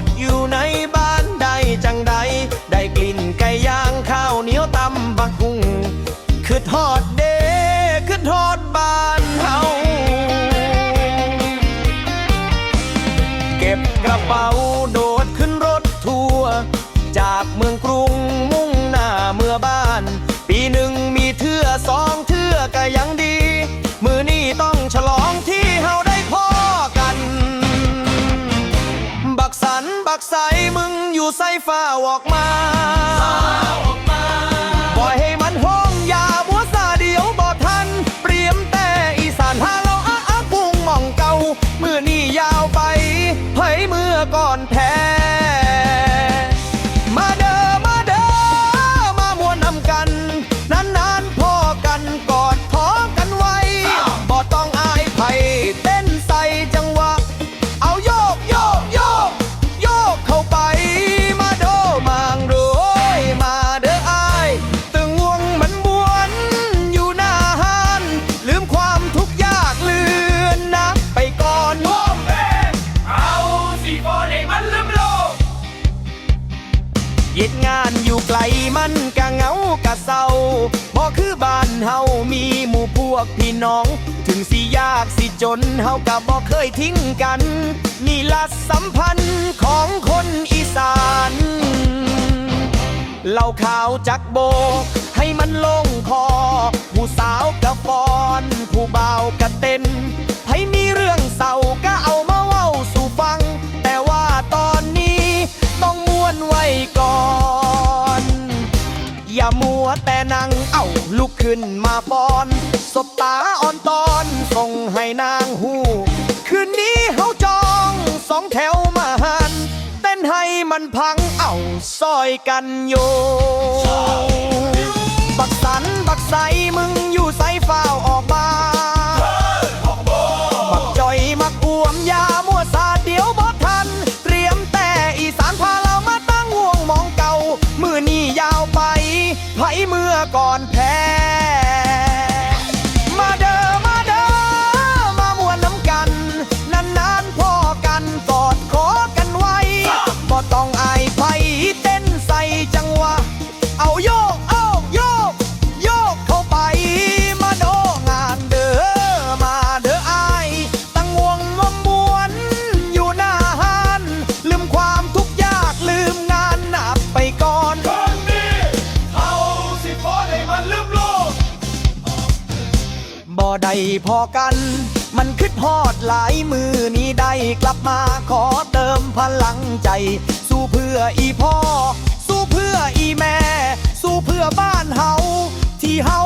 ดอยู่ในบ้านใดจังใด ได้กลิ่นไก่ย่างข้าวเหนียวตำบักหุ่งคือทอดเด้คือทอดบ้านเฮาเก็บกระเป๋าโดดขึ้นรถทัวร์จากเมือง ฝ่าออกมา เย็ดงานอยู่ไกลมันกะเหงากะเศร้าบ่คือบ้านเฮามีหมู่พวกพี่น้อง ถึงสิยากสิจนเฮากะบ่เคยทิ้งกัน นี่ละสัมพันธ์ของคนอีสานเหล่าขาวจักโบ ให้มันลงคอ ผู้สาวกะฟอน ผู้บ่าวกะเต ขึ้นมาปอน สบตาอ่อนตอนส่งให้นางหูคืนนี้เฮาจองสองแถวมาหัน เต้นให้มันพังเอ้าซอยกันโย บักสันบักใสมึงอยู่ใสฝ้าวออก ไผเมื่อก่อนแพ้ พอได้พอกัน มันคึดฮอดหลายมือนี้ได้กลับมาขอเติมพลังใจ สู้เพื่ออีพ่อ สู้เพื่ออีแม่ สู้เพื่อบ้านเฮาที่เฮา